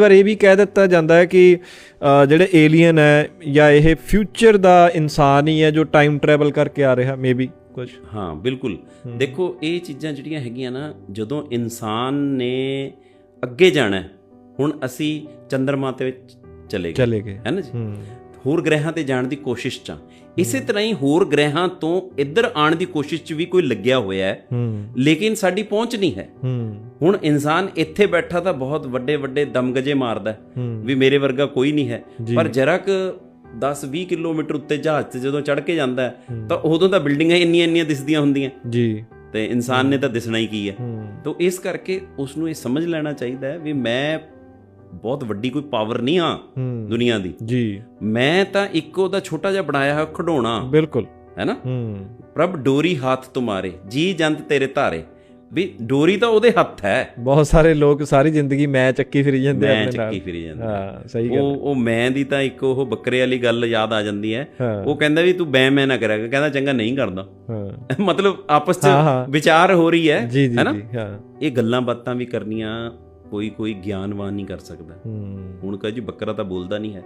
ਵਾਰ ਇਹ ਵੀ ਕਹਿ ਦਿੱਤਾ ਜਾਂਦਾ ਹੈ ਕਿ ਜਿਹੜੇ ਏਲੀਅਨ ਹੈ ਜਾਂ ਇਹ ਫਿਊਚਰ ਦਾ ਇਨਸਾਨ ਹੀ ਹੈ ਜੋ ਟਾਈਮ ਟਰੈਵਲ ਕਰਕੇ ਆ ਰਿਹਾ ਮੇਬੀ ਕੁਝ ਹਾਂ ਬਿਲਕੁਲ। ਦੇਖੋ ਇਹ ਚੀਜ਼ਾਂ ਜਿਹੜੀਆਂ ਹੈਗੀਆਂ ਨਾ ਜਦੋਂ ਇਨਸਾਨ ਨੇ ਅੱਗੇ ਜਾਣਾ ਹੁਣ ਅਸੀਂ ਚੰ드ਰਮਾ ਤੇ ਚਲੇ ਗਏ। ਚਲੇ ਗਏ। ਹੈ ਨਾ ਜੀ? ਹੋਰ ਗ੍ਰਹਿਾਂ ਤੇ ਜਾਣ ਦੀ ਕੋਸ਼ਿਸ਼ ਚ। ਇਸੇ ਤਰ੍ਹਾਂ ਹੀ ਹੋਰ ਗ੍ਰਹਿਾਂ ਤੋਂ ਇੱਧਰ ਆਉਣ ਦੀ ਕੋਸ਼ਿਸ਼ ਚ ਵੀ ਕੋਈ ਲੱਗਿਆ ਹੋਇਆ ਹੈ ਲੇਕਿਨ ਸਾਡੀ ਪਹੁੰਚ ਨਹੀਂ ਹੈ। ਹੁਣ ਇਨਸਾਨ ਇੱਥੇ ਬੈਠਾ ਤਾਂ ਬਹੁਤ ਵੱਡੇ ਵੱਡੇ ਦਮਗਜੇ ਮਾਰਦਾ ਵੀ ਮੇਰੇ ਵਰਗਾ ਕੋਈ ਨਹੀਂ ਹੈ। ਪਰ ਜਰਾ ਕੁ 10-20 ਕਿਲੋਮੀਟਰ ਉੱਤੇ ਜਹਾਜ਼ ਤੇ ਜਦੋਂ ਚੜ ਕੇ ਜਾਂਦਾ ਤਾਂ ਉਦੋਂ ਤਾਂ ਬਿਲਡਿੰਗਾਂ ਇੰਨੀਆਂ ਇੰਨੀਆਂ ਦਿਸਦੀਆਂ ਹੁੰਦੀਆਂ। ਜੀ। ਤੇ ਇਨਸਾਨ ਨੇ ਤਾਂ ਦਿਸਣਾ ਹੀ ਕੀ ਹੂੰ। ਤਾਂ ਇਸ ਕਰਕੇ ਉਸ ਨੂੰ ਇਹ ਸਮਝ ਲੈਣਾ ਚਾਹੀਦਾ ਹੈ ਵੀ ਮੈਂ ਬਹੁਤ ਵੱਡੀ ਕੋਈ ਪਾਵਰ ਨਹੀਂ ਹੂੰ। ਦੁਨੀਆ ਦੀ। ਜੀ। ਮੈਂ ਤਾਂ ਇੱਕ ਉਹਦਾ ਛੋਟਾ ਜਿਹਾ ਬਣਾਇਆ ਹੋਇਆ ਖਿਡੌਣਾ। ਬਿਲਕੁਲ। ਹੈ। ਨਾ ਪ੍ਰਭ ਡੋਰੀ ਹੱਥ ਤੁਮਾਰੇ ਜੀ ਜੰਤ ਤੇਰੇ ਧਾਰੇ। ਵੀ ਡੋਰੀ ਤਾਂ ਉਹਦੇ ਹੱਥ ਹੈ। ਬਹੁਤ ਸਾਰੇ ਲੋਕ ਸਾਰੀ ਜ਼ਿੰਦਗੀ ਮੈਂ ਚੱਕੀ ਫਿਰੀ ਜਾਂਦੇ ਆ ਮੈਂ ਆਪਣੇ ਨਾਲ। ਚੱਕੀ ਫਿਰੀ ਜਾਂਦਾ ਹਾਂ ਸਹੀ ਗੱਲ ਉਹ ਉਹ ਮੈਂ ਦੀ ਤਾਂ ਇੱਕ ਉਹ ਬੱਕਰੇ ਵਾਲੀ ਗੱਲ ਯਾਦ ਆ ਜਾਂਦੀ ਹੈ। ਉਹ ਕਹਿੰਦਾ ਵੀ ਤੂੰ ਬੈ ਮੈਂ ਨਾ ਕਰਿਆ ਕਰ। ਕਹਿੰਦਾ ਚੰਗਾ ਨਹੀਂ ਕਰਦਾ। ਹਾਂ। ਮਤਲਬ ਆਪਸ। ਚ ਵਿਚਾਰ ਹੋ ਰਹੀ ਹੈ। ਜੀ ਜੀ ਹੈ ਨਾ ਜੀ ਹਾਂ। ਇਹ ਗੱਲਾਂ ਬਾਤਾਂ ਵੀ ਕਰਨੀਆਂ ਕੋਈ ਕੋਈ ਗਿਆਨਵਾਨ ਨਹੀਂ ਕਰ ਸਕਦਾ। ਹੁਣ ਕਹੇ ਜੀ ਬੱਕਰਾ ਤਾਂ ਬੋਲਦਾ ਨਹੀਂ ਹੈ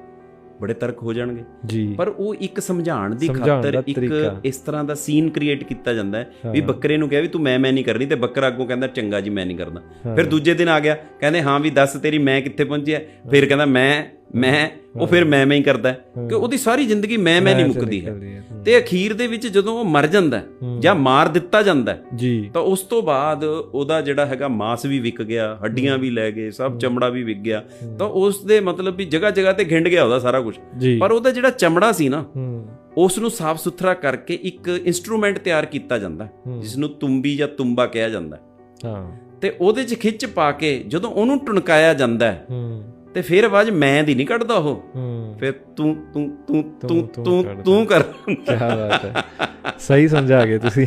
ਬੜੇ ਤਰਕ ਹੋ ਜਾਣਗੇ। ਜੀ। ਪਰ ਉਹ ਇੱਕ ਸਮਝਾਉਣ ਦੀ ਖਾਤਰ ਇੱਕ। ਇਸ ਤਰ੍ਹਾਂ ਦਾ ਸੀਨ ਕ੍ਰੀਏਟ ਕੀਤਾ ਜਾਂਦਾ ਹੈ ਵੀ। ਬੱਕਰੇ ਨੂੰ ਕਿਹਾ ਵੀ ਤੂੰ ਮੈਂ ਮੈਂ ਨਹੀਂ ਕਰਨੀ ਤੇ ਬੱਕਰਾ ਅੱਗੋਂ ਕਹਿੰਦਾ ਚੰਗਾ ਜੀ ਮੈਂ ਨਹੀਂ ਕਰਦਾ। ਫਿਰ ਦੂਜੇ ਦਿਨ ਆ ਗਿਆ ਕਹਿੰਦੇ ਹਾਂ ਵੀ ਦੱਸ ਤੇਰੀ ਮੈਂ ਕਿੱਥੇ ਪਹੁੰਚਿਆ ਫਿਰ ਕਹਿੰਦਾ ਮੈਂ ਮੈਂ ਉਹ ਫਿਰ ਮੈਂ ਮੈਂ ਹੀ ਕਰਦਾ। ਕਿ ਉਹਦੀ ਸਾਰੀ ਜ਼ਿੰਦਗੀ ਮੈਂ ਮੈਂ ਨਹੀਂ ਮੁੱਕਦੀ ਹੈ। ਤੇ ਅਖੀਰ ਦੇ ਵਿੱਚ ਜਦੋਂ ਉਹ ਮਰ ਜਾਂਦਾ। ਜਾਂ ਮਾਰ ਦਿੱਤਾ ਜਾਂਦਾ ਤਾਂ ਉਸ ਤੋਂ ਬਾਅਦ ਉਹਦਾ ਜਿਹੜਾ ਹੈਗਾ ਮਾਸ ਵੀ ਵਿਕ ਗਿਆ ਹੱਡੀਆਂ ਵੀ ਲੈ ਗਏ ਸਭ ਚਮੜਾ ਵੀ ਵਿਕ ਗਿਆ। ਤਾਂ ਉਸ ਦੇ ਮਤਲਬ ਵੀ ਜਗ੍ਹਾ ਜਗ੍ਹਾ ਤੇ ਖਿੰਡ ਗਿਆ ਉਹਦਾ ਸਾਰਾ ਕੁਝ ਪਰ ਉਹਦਾ ਜਿਹੜਾ ਚਮੜਾ ਸੀ ਨਾ ਉਸ ਨੂੰ ਸਾਫ਼ ਸੁਥਰਾ ਕਰਕੇ ਇੱਕ ਇਨਸਟਰੂਮੈਂਟ ਤਿਆਰ ਕੀਤਾ ਜਾਂਦਾ। ਜਿਸ ਨੂੰ ਤੁੰਬੀ ਜਾਂ ਤੁੰਬਾ ਕਿਹਾ ਜਾਂਦਾ ਹੈ। ਤੇ ਉਹਦੇ 'ਚ ਖਿੱਚ ਪਾ ਕੇ ਜਦੋਂ ਉਹਨੂੰ ਟੁਣਕਾਇਆ ਜਾਂਦਾ ਤੇ ਫਿਰ ਆਵਾਜ਼ ਮੈਂ ਦੀ ਨਹੀਂ ਕੱਢਦਾ ਉਹ। ਫਿਰ ਤੂੰ ਤੂੰ ਤੂੰ ਤੂੰ-। ਤੂੰ ਕਰ। ਕੀ ਬਾਤ ਹੈ। ਸਹੀ ਸਮਝਾ ਗਏ ਤੁਸੀਂ।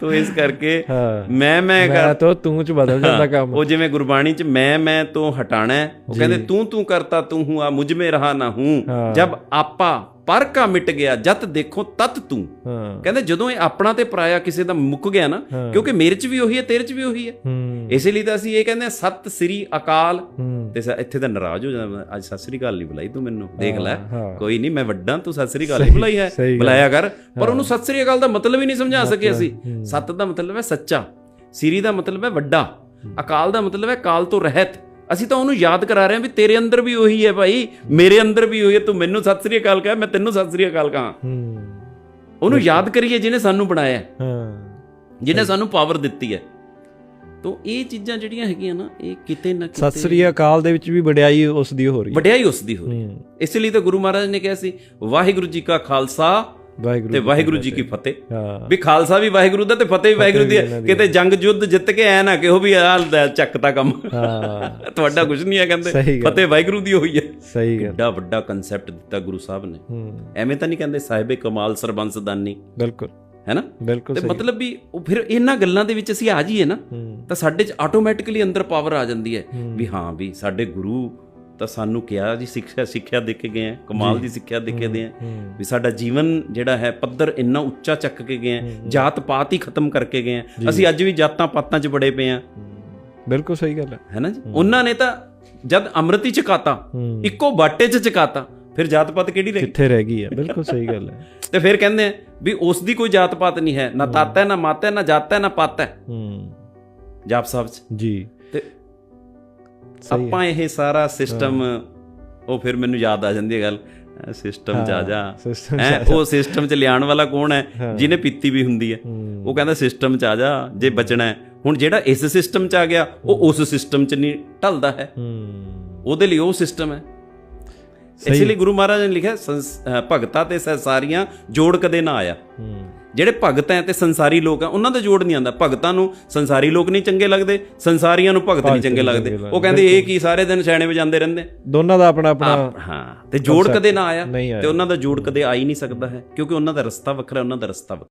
ਤੋ ਇਸ ਕਰਕੇ ਹਾਂ। ਮੈਂ ਮੈਂ ਮੈਂ ਕਰ ਤਾਂ ਤੂੰ ਚ ਬਦਲ ਜਾਂਦਾ ਕੰਮ। ਉਹ ਜਿਵੇਂ ਗੁਰਬਾਣੀ 'ਚ ਮੈਂ ਮੈਂ ਤੋਂ ਹਟਾਣਾ ਹੈ। ਉਹ। ਕਹਿੰਦੇ ਤੂੰ ਤੂੰ ਕਰਤਾ ਤੂੰ ਹੂੰ ਆ ਮੁਝ ਮੇ ਰਹਾ ਨਾ ਹੂੰ। ਹਾਂ। ਜਬ ਆਪਾ ਪਰ ਕਾ ਮਿਟ ਗਿਆ ਜਤ ਦੇਖੋ ਤਤ ਤੂੰ। ਹਾਂ। ਕਹਿੰਦੇ ਜਦੋਂ ਇਹ ਆਪਣਾ ਤੇ ਪਰਾਇਆ ਕਿਸੇ ਦਾ ਮੁੱਕ ਗਿਆ ਨਾ ਹਾਂ। ਕਿਉਂਕਿ ਮੇਰੇ 'ਚ ਵੀ ਉਹੀ ਹੈ ਤੇਰੇ 'ਚ ਵੀ ਉਹੀ ਹੈ। ਹੂੰ। ਇਸੇ ਲਈ ਤਾਂ ਅਸੀਂ ਇਹ ਕਹਿੰਦੇ ਹਾਂ ਸਤਿ ਸ੍ਰੀ ਅਕਾਲ। ਹੂੰ। ਤੇ ਇੱਥੇ ਤਾਂ ਨਾਰਾਜ਼ ਹੋ ਜਾਂਦਾ ਅੱਜ ਸਤਿ ਸ੍ਰੀ ਅਕਾਲ ਨਹੀਂ ਬੁਲਾਈ ਤੂੰ ਮੈਨੂੰ। ਦੇਖ ਲੈ ਹਾਂ। ਕੋਈ ਨਹੀਂ ਮੈਂ ਵੱਡਾ ਤੂੰ ਸਤਿ ਸ੍ਰੀ ਅਕਾਲ ਨਹੀਂ ਬੁਲਾਈ ਹੈ। ਬੁਲਾਇਆ ਕਰ। ਪਰ ਉਹਨੂੰ ਸਤਿ ਸ੍ਰੀ ਅਕਾਲ ਦਾ ਮਤਲਬ ਹੀ ਨਹੀਂ ਸਮਝਾ ਸਕੇ। ਅਸੀਂ ਹੂੰ। ਸਤ ਦਾ ਮਤਲਬ ਹੈ ਸੱਚਾ ਸ੍ਰੀ ਦਾ ਮਤਲਬ ਹੈ ਵੱਡਾ ਅਕਾਲ ਦਾ ਮਤਲਬ ਹੈ ਕਾਲ ਤੋਂ ਰਹਿਤ। ਅਸੀਂ ਤਾਂ ਉਹਨੂੰ ਯਾਦ ਕਰਾ ਰਹੇ ਹਾਂ ਵੀ ਤੇਰੇ ਅੰਦਰ ਵੀ ਉਹੀ ਹੈ ਭਾਈ ਮੇਰੇ ਅੰਦਰ ਵੀ ਉਹੀ ਹੈ ਤੂੰ ਮੈਨੂੰ ਸਤਿ ਸ੍ਰੀ ਅਕਾਲ ਕਹੇ ਮੈਂ ਤੈਨੂੰ ਸਤਿ ਸ੍ਰੀ ਅਕਾਲ ਕਹਾਂ। ਉਹਨੂੰ ਯਾਦ ਕਰੀਏ ਜਿਹਨੇ ਸਾਨੂੰ ਬਣਾਇਆ ਹਾਂ। ਜਿਹਨੇ ਸਾਨੂੰ ਪਾਵਰ ਦਿੱਤੀ ਹੈ। ਤੋਂ ਇਹ ਚੀਜ਼ਾਂ ਜਿਹੜੀਆਂ ਹੈਗੀਆਂ ਨਾ ਇਹ ਕਿਤੇ ਨਾ ਕਿਤੇ ਸਤਿ ਸ੍ਰੀ ਅਕਾਲ ਦੇ ਵਿੱਚ ਵੀ ਵਡਿਆਈ ਉਸ ਦੀ ਹੋ ਰਹੀ ਹੈ। ਵਡਿਆਈ ਉਸ ਦੀ ਹੋ ਰਹੀ ਹੂੰ। ਇਸ ਲਈ ਤਾਂ ਗੁਰੂ ਮਹਾਰਾਜ ਨੇ ਕਿਹਾ ਸੀ ਵਾਹਿਗੁਰੂ ਜੀ ਕਾ ਖਾਲਸਾ ਵਾਹਿਗੁਰੂ ਤੇ ਵਾਹਿਗੁਰੂ ਜੀ ਕੀ ਫਤਿਹ। ਹਾਂ। ਵੀ ਖਾਲਸਾ ਵੀ ਵਾਹਿਗੁਰੂ ਦਾ ਤੇ ਫਤਿਹ ਵੀ ਵਾਹਿਗੁਰੂ ਦੀ ਕਿਤੇ ਜੰਗ ਯੁੱਧ ਜਿੱਤ ਕੇ ਆਇਆ ਨਾ ਕਿ ਉਹ ਵੀ ਆ ਚੱਕਤਾ ਕੰਮ। ਹਾਂ। ਤੁਹਾਡਾ ਕੁਝ ਨਹੀਂ ਸਹੀ ਕਹਿੰਦੇ। ਫਤਿਹ ਵਾਹਿਗੁਰੂ ਦੀ ਹੋਈ ਹੈ ਸਹੀ ਗੱਲ। ਕਿੱਡਾ ਵੱਡਾ ਕਨਸੈਪਟ ਦਿੱਤਾ ਗੁਰੂ ਸਾਹਿਬ ਨੇ। ਐਵੇਂ ਤਾਂ ਨਹੀਂ ਕਹਿੰਦੇ ਸਾਹਿਬੇ ਕਮਾਲ ਸਰਬੰਸ ਦਾਨੀ ਬਿਲਕੁਲ। ਹੈ ਨਾ ਬਿਲਕੁਲ ਤੇ ਮਤਲਬ ਵੀ ਉਹ ਫਿਰ ਇਹਨਾਂ ਗੱਲਾਂ ਦੇ ਵਿੱਚ ਅਸੀਂ ਆ ਜਾਈਏ ਨਾ ਤਾਂ ਸਾਡੇ 'ਚ ਆਟੋਮੈਟਿਕਲੀ ਅੰਦਰ ਪਾਵਰ ਆ ਜਾਂਦੀ ਹੂੰ। ਵੀ ਹਾਂ ਵੀ ਸਾਡੇ ਗੁਰੂ ਤਾਂ ਸਾਨੂੰ ਕਿਹਾ ਜੀ ਸਿੱਖਿਆ ਸਿੱਖਿਆ ਦੇ ਕੇ ਗਏ ਆ ਕਮਾਲ ਦੀ ਸਿੱਖਿਆ ਦੇ ਕੇ ਗਏ ਆ। ਵੀ ਸਾਡਾ ਜੀਵਨ ਜਿਹੜਾ ਹੈ ਪੱਧਰ ਇੰਨਾ ਉੱਚਾ ਚੱਕ ਕੇ ਗਏ ਆ ਜਾਤ ਪਾਤ ਹੀ ਖਤਮ ਕਰਕੇ ਗਏ ਆ। ਅਸੀਂ ਅੱਜ ਵੀ ਜਾਤਾਂ ਪਾਤਾਂ 'ਚ ਬੜੇ ਪਏ ਆ। ਬਿਲਕੁਲ ਸਹੀ ਗੱਲ ਹੈ। ਹੈ ਨਾ ਜੀ? ਉਹਨਾਂ ਨੇ ਤਾਂ ਜਦ ਅੰਮ੍ਰਿਤ ਹੀ ਚਕਾਤਾ ਇੱਕੋ ਬਾਟੇ 'ਚ ਚਕਾਤਾ ਫਿਰ ਜਾਤ ਪਾਤ ਕਿਹੜੀ ਰਹੀ? ਕਿੱਥੇ ਰਹਿ ਗਈ ਹੈ? ਬਿਲਕੁਲ ਸਹੀ ਗੱਲ ਹੈ। ਤੇ ਫਿਰ ਕਹਿੰਦੇ ਆ ਵੀ ਉਸ ਦੀ ਕੋਈ ਜਾਤ ਪਾਤ ਨਹੀਂ ਹੈ ਨਾ ਤਾਤਾ ਹੈ ਨਾ ਮਾਤਾ ਹੈ ਨਾ ਜਾਤ ਹੈ ਨਾ ਪਾਤ ਹੈ। ਹੂੰ। ਜਾਪ ਸਾਹਿਬ ਜੀ। ਆਪਾਂ ਇਹ ਸਾਰਾ ਸਿਸਟਮ ਉਹ ਫਿਰ ਮੈਨੂੰ ਯਾਦ ਆ ਜਾਂਦੀ ਹੈ ਗੱਲ। ਸਿਸਟਮ ਚ ਆ ਜਾ system ਹੈਂ, ਉਹ ਸਿਸਟਮ ਚ ਲਿਆਉਣ ਵਾਲਾ ਕੌਣ ਹੈ? ਜਿਹਨੇ ਪੀਤੀ ਵੀ ਹੁੰਦੀ ਹੈ। ਉਹ ਕਹਿੰਦਾ ਸਿਸਟਮ ਚ ਆ ਜਾ ਜੇ ਬਚਣਾ ਹੈ। ਹੁਣ ਜਿਹੜਾ ਇਸ ਸਿਸਟਮ ਚ ਆ ਗਿਆ ਉਹ ਉਸ ਸਿਸਟਮ ਚ ਨਹੀਂ ਢਲਦਾ ਹੂੰ। ਉਹਦੇ ਲਈ ਉਹ ਸਿਸਟਮ ਹੈ। ਇਸ ਲਈ ਗੁਰੂ ਮਹਾਰਾਜ ਨੇ ਲਿਖਿਆ ਭਗਤਾ ਤੇ ਸੰਸਾਰੀਆਂ ਜੋੜ ਕਦੇ ਨਾ ਆਇਆ। ਜਿਹੜੇ ਭਗਤ ਹੈ ਤੇ ਸੰਸਾਰੀ ਲੋਕ ਹੈ ਉਹਨਾਂ ਦਾ ਜੋੜ ਨਹੀਂ ਆਂਦਾ ਭਗਤਾਂ ਨੂੰ ਸੰਸਾਰੀ ਲੋਕ ਨਹੀਂ ਚੰਗੇ ਲੱਗਦੇ ਸੰਸਾਰੀਆਂ ਨੂੰ ਭਗਤ ਨਹੀਂ ਚੰਗੇ ਲੱਗਦੇ। ਉਹ ਕਹਿੰਦੇ ਇਹ ਕੀ ਸਾਰੇ ਦਿਨ ਛੈਣੇ ਵਜਾਉਂਦੇ ਰਹਿੰਦੇ? ਦੋਨਾਂ ਦਾ ਆਪਣਾ ਆਪਣਾ ਆਪ- ਹਾਂ ਤੇ ਜੋੜ ਕਦੇ ਨਾ ਆਇਆ। ਤੇ ਉਹਨਾਂ ਦਾ ਜੋੜ ਕਦੇ ਆ ਹੀ ਨਹੀਂ ਸਕਦਾ ਹੈ ਕਿਉਂਕਿ ਉਹਨਾਂ ਦਾ ਰਸਤਾ ਵੱਖਰਾ ਉਹਨਾਂ ਦਾ ਰਸਤਾ ਵੱਖਰਾ।